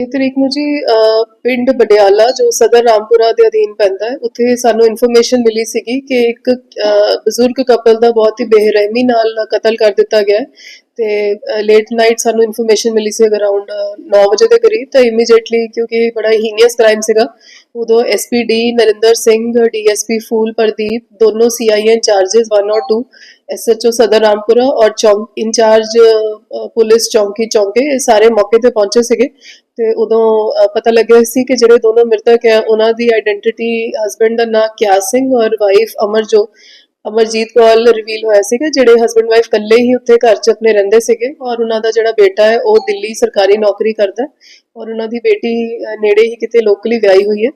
ਇਹ ਤਰੀਕ ਨੂੰ ਜੀ ਪਿੰਡ ਬਡਿਆਲਾ, ਜੋ ਸਦਰ ਰਾਮਪੁਰਾ ਦੇ ਅਧੀਨ ਪੈਂਦਾ ਹੈ, ਉੱਥੇ ਸਾਨੂੰ ਇਨਫੋਰਮੇਸ਼ਨ ਮਿਲੀ ਸੀਗੀ ਕਿ ਇੱਕ ਬਜ਼ੁਰਗ ਕਪਲ ਦਾ ਬਹੁਤ ਹੀ ਬੇਰਹਿਮੀ ਨਾਲ ਕਤਲ ਕਰ ਦਿੱਤਾ ਗਿਆ ਹੈ ਤੇ ਲੇਟ ਨਾਈਟ ਸਾਨੂੰ ਇਨਫੋਰਮੇਸ਼ਨ ਮਿਲੀ ਸੀ ਅਰਾਊਂਡ 9 ਵਜੇ ਦੇ ਕਰੀਬ, ਤਾਂ ਇਮੀਡੀਏਟਲੀ ਕਿਉਂਕਿ ਬੜਾ ਹੀਨੀਅਸ ਕ੍ਰਾਈਮ ਸੀਗਾ, ਉਦੋਂ ਐਸਪੀਡੀ ਨਰਿੰਦਰ ਸਿੰਘ ਡੀਐਸਪੀ ਫੂਲ ਪ੍ਰਦੀਪ, ਦੋਨੋਂ ਸੀਆਈਏ ਇੰਚਾਰजेस 1 ਔਰ 2 ਐਸਐਚਓ ਸਦਰ ਰਾਮਪੁਰਾ ਔਰ ਚੌਂਕ ਇੰਚਾਰਜ ਪੁਲਿਸ ਚੌਂਕੀ ਚੌਂਕੇ, ਇਹ ਸਾਰੇ ਮੌਕੇ ਤੇ ਪਹੁੰਚੇ ਸੀਗੇ। ਤੇ ਉਦੋਂ ਅ, ਪਤਾ ਲੱਗਿਆ ਸੀ ਕਿ ਜਿਹੜੇ ਦੋਨੋਂ ਮ੍ਰਿਤਕ ਹੈ ਉਹਨਾਂ ਦੀ ਆਇਡੈਂਟੀਟੀ ਹਸਬੰਡ ਦਾ ਨਾਂ ਕਿਆ ਸਿੰਘ ਔਰ ਵਾਈਫ ਅਮਰਜੋ ਅਮਰਜੀਤ ਕੌਰ ਰਿਵੀਲ ਹੋਇਆ ਸੀਗਾ, ਜਿਹੜੇ ਹਸਬੰਡ ਵਾਈਫ ਇਕੱਲੇ ਹੀ ਉੱਥੇ ਘਰ 'ਚ ਆਪਣੇ ਰਹਿੰਦੇ ਸੀਗੇ ਔਰ ਉਹਨਾਂ ਦਾ ਜਿਹੜਾ ਬੇਟਾ ਹੈ, ਉਹ ਦਿੱਲੀ ਸਰਕਾਰੀ ਨੌਕਰੀ ਕਰਦਾ ਔਰ ਉਹਨਾਂ ਦੀ ਬੇਟੀ ਨੇੜੇ ਹੀ ਕਿਤੇ ਲੋਕਲੀ ਵਿਆਹੀ ਹੋਈ ਹੈ।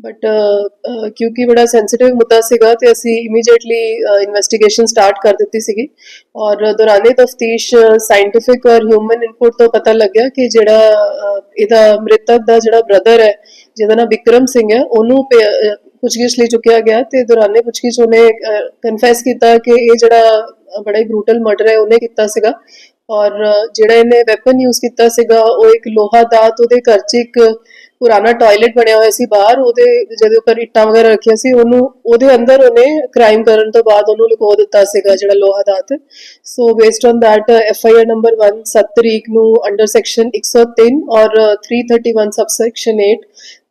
ਬਟ ਕਿਉਂਕਿ ਬੜਾ ਸੈਂਸਿਟਿਵ ਮੁੱਦਾ ਸੀਗਾ ਤੇ ਅਸੀਂ ਇਮੀਡੀਏਟਲੀ ਇਨਵੈਸਟੀਗੇਸ਼ਨ ਸਟਾਰਟ ਕਰ ਦਿੱਤੀ ਸੀਗੀ ਔਰ ਦੌਰਾਨੇ ਤਫਤੀਸ਼ ਸਾਇੰਟਿਫਿਕ ਔਰ ਹਿਊਮਨ ਇਨਪੁਟ ਤੋਂ ਪਤਾ ਲੱਗਿਆ ਕਿ ਜਿਹੜਾ ਇਹਦਾ ਮ੍ਰਿਤਕ ਦਾ ਜਿਹੜਾ ਬ੍ਰਦਰ ਹੈ, ਜਿਹਦਾ ਨਾਮ ਵਿਕਰਮ ਸਿੰਘ ਹੈ, ਉਹਨੂੰ ਪੁੱਛਗਿੱਛ ਲਈ ਚੁੱਕਿਆ ਗਿਆ ਤੇ ਦੌਰਾਨੇ ਪੁੱਛਗਿੱਛ ਉਹਨੇ ਕਨਫੈਸ ਕੀਤਾ ਕਿ ਇਹ ਜਿਹੜਾ ਬੜਾ ਹੀ ਬਰੂਟਲ ਮਰਡਰ ਹੈ, ਉਹਨੇ ਕੀਤਾ ਸੀਗਾ। ਔਰ ਜਿਹੜਾ ਇਹਨੇ ਵੈਪਨ ਯੂਜ਼ ਕੀਤਾ ਸੀਗਾ, ਉਹ ਇੱਕ ਲੋਹਾ ਦਾਤ, ਉਹਦੇ ਘਰ 'ਚ ਇੱਕ ਪੁਰਾਣਾ ਟਾਇਲਟ ਬਣਿਆ ਹੋਇਆ ਸੀ ਬਾਹਰ ਉਹਦੇ ਜਿਹਦੇ ਉੱਪਰ ਇੱਟਾਂ ਵਗੈਰਾ ਰੱਖੀਆਂ ਸੀ ਉਹਨੂੰ ਉਹਦੇ ਅੰਦਰ ਉਹਨੇ ਕ੍ਰਾਈਮ ਕਰਨ ਤੋਂ ਬਾਅਦ ਉਹਨੂੰ ਲੁਕੋ ਦਿੱਤਾ ਸੀਗਾ ਜਿਹੜਾ ਲੋਹਾ ਦਾਤ। So based on that F I R number 1 7 ਤਰੀਕ ਨੂੰ ਅੰਡਰ ਸੈਕਸ਼ਨ 103 ਔਰ 331 ਸਬਸੈਕਸ਼ਨ 8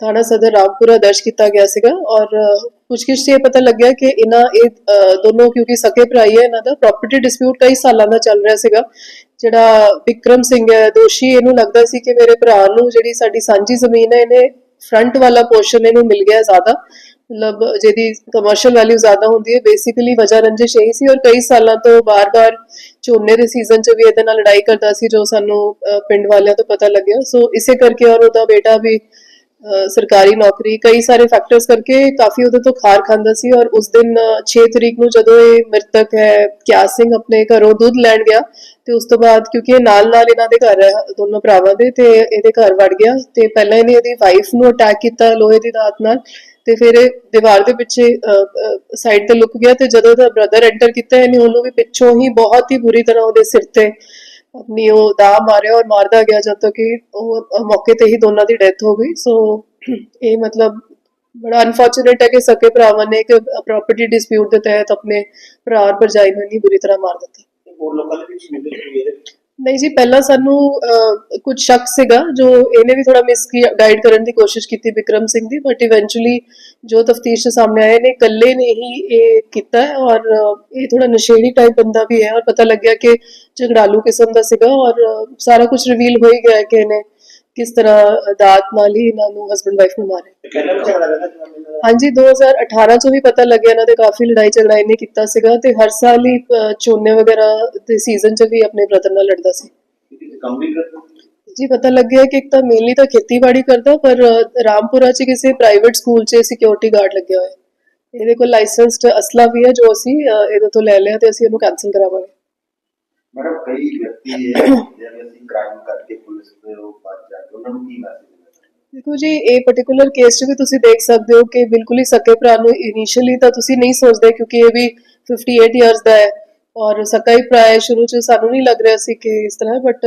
ਥਾਣਾ ਸਦਰ ਰਾਮਪੁਰਾ ਦਰਜ ਕੀਤਾ ਗਿਆ ਸੀਗਾ। ਔਰ ਅ, ਪੁੱਛਗਿੱਛ 'ਚ ਇਹ ਪਤਾ ਲੱਗਿਆ ਕਿ ਇਹਨਾਂ ਇਹ ਅ, ਦੋਨੋਂ ਕਿਉਂਕਿ ਸਕੇ ਭਰਾ ਹੈ ਇਹਨਾਂ ਦਾ ਪ੍ਰਾਪਰਟੀ ਡਿਸਪਿਊਟ ਕਈ ਸਾਲਾਂ ਦਾ ਚੱਲ ਰਿਹਾ ਸੀਗਾ। ਜਿਹੜਾ ਵਿਕਰਮ ਸਿੰਘ ਹੈ, ਦੋਸ਼ੀ, ਇਹਨੂੰ ਲੱਗਦਾ ਸੀ ਕਿ ਮੇਰੇ ਭਰਾ ਨੂੰ ਜਿਹੜੀ ਸਾਡੀ ਸਾਂਝੀ ਜ਼ਮੀਨ ਹੈ, ਇਹਨੇ ਫਰੰਟ ਵਾਲਾ ਪੋਰਸ਼ਨ ਇਹਨੂੰ ਮਿਲ ਗਿਆ ਜ਼ਿਆਦਾ। ਮਤਲਬ ਜਿਹਦੀ ਕਮਰਸ਼ੀਅਲ ਵੈਲਿਊ ਜ਼ਿਆਦਾ ਹੁੰਦੀ ਹੈ ਬੇਸਿਕਲੀ ਵਜ੍ਹਾ ਰੰਜਿਸ਼ ਇਹੀ ਸੀ ਔਰ ਕਈ ਸਾਲਾਂ ਤੋਂ ਬਾਰ-ਬਾਰ ਝੋਨੇ ਦੇ ਸੀਜ਼ਨ 'ਚ ਵੀ ਇਹਦੇ ਨਾਲ ਲੜਾਈ ਕਰਦਾ ਸੀ, ਜੋ ਸਾਨੂੰ ਪਿੰਡ ਵਾਲਿਆਂ ਤੋਂ ਪਤਾ ਲੱਗਿਆ। ਸੋ ਇਸੇ ਕਰਕੇ ਔਰ ਉਹਦਾ ਬੇਟਾ ਵੀ ਸਰਕਾਰੀ ਨੌਕਰੀ, ਕਈ ਸਾਰੇ ਫੈਕਟਰਸ ਕਰਕੇ ਕਾਫੀ ਉਹਦੇ ਤੋਂ ਖਾਰ ਖਾਂਦਾ ਸੀ ਔਰ ਉਸ ਦਿਨ 6 ਤਰੀਕ ਨੂੰ ਜਦੋਂ ਇਹ ਮ੍ਰਿਤਕ ਹੈ ਕਿਆ ਸਿੰਘ ਆਪਣੇ ਘਰੋਂ ਦੁੱਧ ਲੈਣ ਗਿਆ, ਤੇ ਉਸ ਤੋਂ ਬਾਅਦ ਕਿਉਂਕਿ ਇਹ ਨਾਲ ਨਾਲ ਇਹਨਾਂ ਦੇ ਘਰ ਹੈ, ਦੋਨੋਂ ਭਰਾਵਾਂ ਦੇ, ਤੇ ਇਹਦੇ ਘਰ ਵੜ ਗਿਆ, ਤੇ ਪਹਿਲਾਂ ਇਹਨੇ ਇਹਦੀ ਵਾਈਫ ਨੂੰ ਅਟੈਕ ਕੀਤਾ ਲੋਹੇ ਦੀ ਦਾਤ ਨਾਲ, ਤੇ ਫਿਰ ਇਹ ਦੀਵਾਰ ਦੇ ਪਿੱਛੇ ਸਾਈਡ ਤੇ ਲੁਕ ਗਿਆ, ਤੇ ਜਦੋਂ ਦਾ ਬ੍ਰਦਰ ਐਂਟਰ ਕੀਤਾ, ਇਹਨੇ ਉਹਨੂੰ ਵੀ ਪਿੱਛੋਂ ਹੀ ਬਹੁਤ ਹੀ ਬੁਰੀ ਤਰ੍ਹਾਂ ਉਹਦੇ ਸਿਰ ਤੇ ਆਪਣੀ ਉਹ ਦਾ ਮਾਰਿਆ ਔਰ ਮਾਰਦਾ ਗਿਆ ਜਦ ਤੱਕ ਕਿ ਉਹ ਮੌਕੇ ਤੇ ਹੀ ਦੋਨਾਂ ਦੀ ਡੈਥ ਹੋ ਗਈ। ਸੋ ਇਹ ਮਤਲਬ ਬੜਾ ਅਨਫੋਰਚੂਨੇਟ ਹੈ ਕਿ ਸਕੇ ਭਰਾਵਾਂ ਨੇ ਇੱਕ ਪ੍ਰਾਪਰਟੀ ਡਿਸਪਿਊਟ ਦੇ ਤਹਿਤ ਆਪਣੇ ਭਰਾ ਭਰਜਾਈ ਨੂੰ ਇੰਨੀ ਬੁਰੀ ਤਰ੍ਹਾਂ ਮਾਰ ਦਿੱਤਾ। ਹੋਰ ਲੋਕਾਂ ਦੇ ਵਿੱਚ ਨਿਕਲ ਰਹੀ ਨਹੀਂ ਜੀ, ਪਹਿਲਾਂ ਸਾਨੂੰ ਕੁਝ ਸ਼ੱਕ ਸੀਗਾ ਜੋ ਇਹਨੇ ਵੀ ਥੋੜਾ ਮਿਸ ਗਾਈਡ ਕਰਨ ਦੀ ਕੋਸ਼ਿਸ਼ ਕੀਤੀ ਵਿਕਰਮ ਸਿੰਘ ਦੀ ਬਟ ਇਵੈਂਚੁਅਲੀ ਜੋ ਤਫਤੀਸ਼ ਦੇ ਸਾਹਮਣੇ ਆਏ ਨੇ, ਇਕੱਲੇ ਨੇ ਹੀ ਇਹ ਕੀਤਾ ਹੈ ਔਰ ਇਹ ਥੋੜਾ ਨਸ਼ੇੜੀ ਟਾਈਪ ਬੰਦਾ ਵੀ ਹੈ ਔਰ ਪਤਾ ਲੱਗਿਆ ਕਿ ਝਗੜਾਲੂ ਕਿਸਮ ਦਾ ਸੀਗਾ ਔਰ ਸਾਰਾ ਕੁਝ ਰਿਵੀਲ ਹੋ ਹੀ ਗਿਆ ਕਿ ਇਹਨੇ ਕਿਸ ਤਰ੍ਹਾਂ ਦਾਤ ਨਾਲ ਹੀ ਇਹਨਾਂ ਨੂੰ ਹਸਬੰਡ ਵਾਈਫ ਨੂੰ ਨਾਲ? ਹਾਂਜੀ 2018 ਚ ਵੀ ਪਤਾ ਲੱਗਿਆ ਇਹਨਾਂ ਦੇ ਕਾਫੀ ਲੜਾਈ ਝਗੜਾ ਇਹਨੇ ਕੀਤਾ ਸੀਗਾ ਤੇ ਹਰ ਸਾਲ ਹੀ ਝੋਨੇ ਵਗੈਰਾ ਦੇ ਸੀਜ਼ਨ ਚ ਵੀ ਆਪਣੇ ਬ੍ਰਦਰ ਨਾਲ ਲੜਦਾ ਸੀ। ਜੀ ਪਤਾ ਲੱਗਿਆ ਕਿ ਇੱਕ ਤਾਂ ਮੇਨਲੀ ਤਾਂ ਖੇਤੀਬਾੜੀ ਕਰਦਾ ਪਰ ਰਾਮਪੁਰਾ ਚ ਕਿਸੇ ਪ੍ਰਾਈਵੇਟ ਸਕੂਲ 'ਚ ਸਿਕਿਉਰਿਟੀ ਗਾਰਡ ਲੱਗਿਆ ਹੋਇਆ। ਇਹਦੇ ਕੋਲ ਲਾਇਸੈਂਸਡ ਅਸਲਾ ਵੀ ਹੈ ਜੋ ਅਸੀਂ ਇਹਦੇ ਤੋਂ ਲੈ ਲਿਆ ਤੇ ਅਸੀਂ ਇਹਨੂੰ ਕੈਨਸਲ ਕਰਾਵਾਂਗੇ। ਮੈਡਮ ਕਈ ਵਿਅਕਤੀ ਇਹ ਹੁੰਦੇ ਨੇ ਅਸੀਂ ਕ੍ਰਾਈਮ ਕਰਕੇ ਪੁਲਿਸ ਦੇ ਉਹ ਬਚ ਜਾਂਦੇ ਉਹਨਾਂ ਨੂੰ ਕੀ ਮੈਸੇਜ ਦੇਣਾ ਦੇਖੋ ਜੀ ਇਹ ਪਾਰਟਿਕੂਲਰ ਕੇਸ 'ਚ ਵੀ ਤੁਸੀਂ ਦੇਖ ਸਕਦੇ ਹੋ ਕਿ ਬਿਲਕੁਲ ਹੀ ਸਕੇ ਭਰਾ ਨੂੰ ਇਨੀਸ਼ੀਅਲੀ ਤਾਂ ਤੁਸੀਂ ਨਹੀਂ ਸੋਚਦੇ ਕਿਉਂਕਿ ਇਹ ਵੀ 58 ਇਅਰਸ ਦਾ ਹੈ ਔਰ ਸਕਾ ਹੀ ਭਰਾ ਹੈ ਸ਼ੁਰੂ 'ਚ ਸਾਨੂੰ ਨਹੀਂ ਲੱਗ ਰਿਹਾ ਸੀ ਕਿ ਇਸ ਤਰ੍ਹਾਂ ਬਟ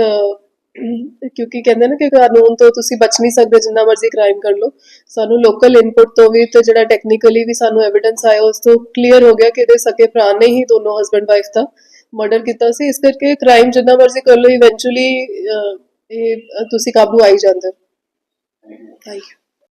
ਕਿਉਂਕਿ ਕਹਿੰਦੇ ਨੇ ਕਿ ਕਾਨੂੰਨ ਤੋਂ ਤੁਸੀਂ ਬਚ ਨਹੀਂ ਸਕਦੇ ਜਿੰਨਾ ਮਰਜ਼ੀ ਕ੍ਰਾਈਮ ਕਰ ਲਓ। ਸਾਨੂੰ ਲੋਕਲ ਇਨਪੁਟ ਤੋਂ ਵੀ ਤੇ ਜਿਹੜਾ ਟੈਕਨੀਕਲੀ ਵੀ ਸਾਨੂੰ ਐਵੀਡੈਂਸ ਆਇਆ ਉਸ ਤੋਂ ਕਲੀਅਰ ਹੋ ਗਿਆ ਕਿ ਇਹਦੇ ਸਕੇ ਭਰਾ ਨੇ ਹੀ ਦੋਨੋਂ ਹਸਬੰਡ ਵਾਈਫ ਦਾ। ਮਰਡਰ ਕੀਤਾ ਸੀ, ਇਸ ਕਰਕੇ ਕ੍ਰਾਈਮ ਜਿੰਨਾ ਮਰਜ਼ੀ ਕਰ ਲਓ ਇਵੈਂਚੁਅਲੀ ਇਹ ਤੁਸੀਂ ਕਾਬੂ ਆਈ ਜਾਂਦੇ ਥੈਂਕ ਯੂ